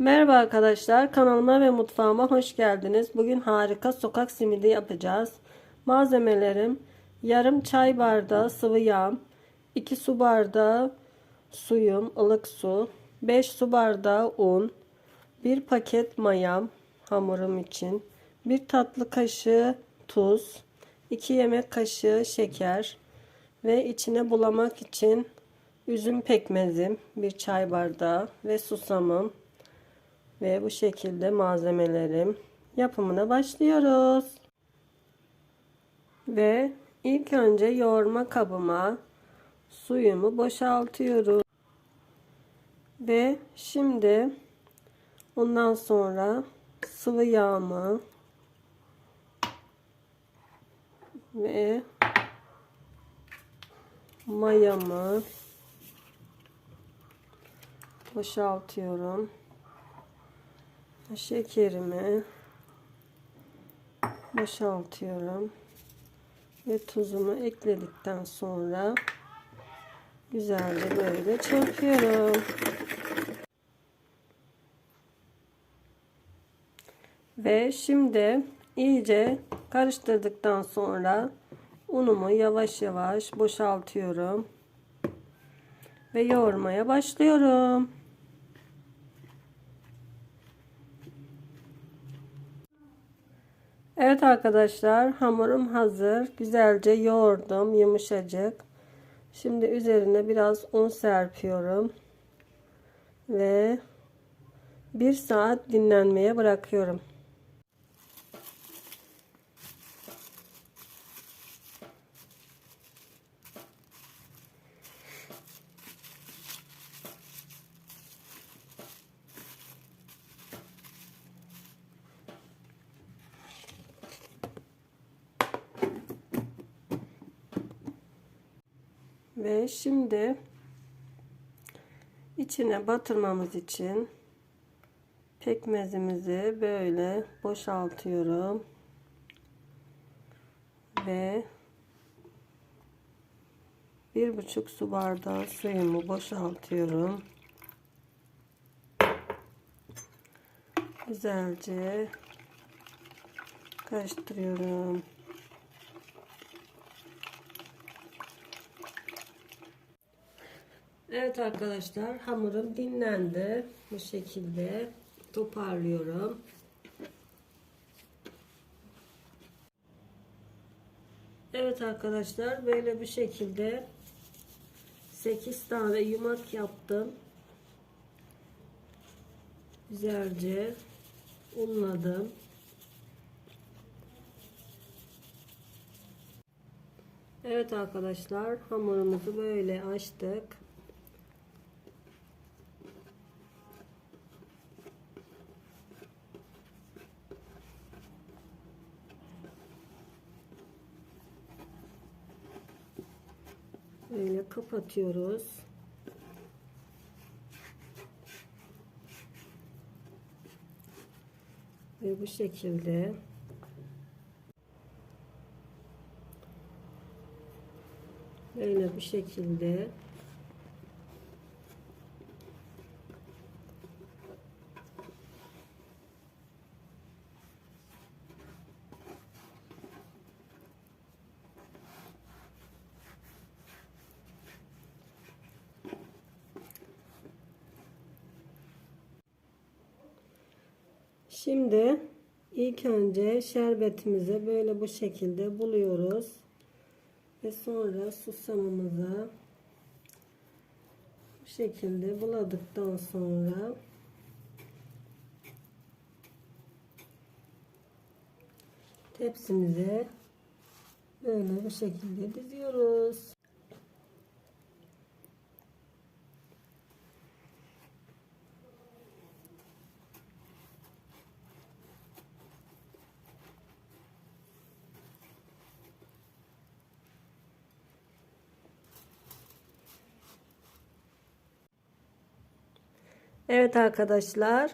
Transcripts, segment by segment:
Merhaba arkadaşlar kanalıma ve mutfağıma hoş geldiniz. Bugün harika sokak simidi yapacağız. Malzemelerim yarım çay bardağı sıvı yağ, 2 su bardağı suyum, ılık su, 5 su bardağı un, 1 paket mayam hamurum için, 1 tatlı kaşığı tuz, 2 yemek kaşığı şeker ve içine bulamak için üzüm pekmezim, 1 çay bardağı ve susamım ve bu şekilde malzemelerim yapımına başlıyoruz. Ve ilk önce yoğurma kabıma suyumu boşaltıyorum. Ve şimdi ondan sonra sıvı yağımı ve mayamı boşaltıyorum şekerimi boşaltıyorum ve tuzumu ekledikten sonra güzelce böyle çırpıyorum. Ve şimdi iyice karıştırdıktan sonra unumu yavaş yavaş boşaltıyorum ve yoğurmaya başlıyorum. Evet arkadaşlar hamurum hazır. Güzelce yoğurdum yumuşacık. Şimdi üzerine biraz un serpiyorum. Ve bir saat dinlenmeye bırakıyorum. Ve şimdi içine batırmamız için pekmezimizi böyle boşaltıyorum. Ve bir buçuk su bardağı suyumu boşaltıyorum. Güzelce karıştırıyorum. Evet arkadaşlar hamurum dinlendi. Bu şekilde toparlıyorum. Evet arkadaşlar böyle bir şekilde 8 tane yumak yaptım. Güzelce unladım. Evet arkadaşlar hamurumuzu böyle açtık. Böyle kapatıyoruz. Ve bu şekilde böyle bu şekilde Şimdi ilk önce şerbetimizi böyle bu şekilde buluyoruz. Ve sonra susamımıza bu şekilde buladıktan sonra tepsimize böyle bu şekilde diziyoruz. Evet arkadaşlar.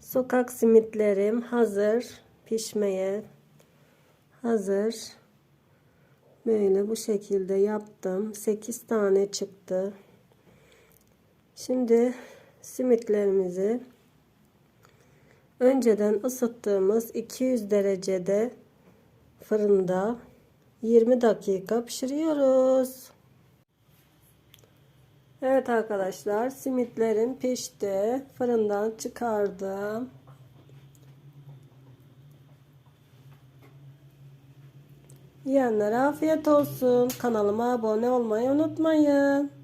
Sokak simitlerim hazır. Pişmeye hazır. Böyle bu şekilde yaptım. 8 tane çıktı. Şimdi simitlerimizi önceden ısıttığımız 200 derecede fırında 20 dakika pişiriyoruz. Evet arkadaşlar simitlerim pişti. Fırından çıkardım. Yiyenlere afiyet olsun. Kanalıma abone olmayı unutmayın.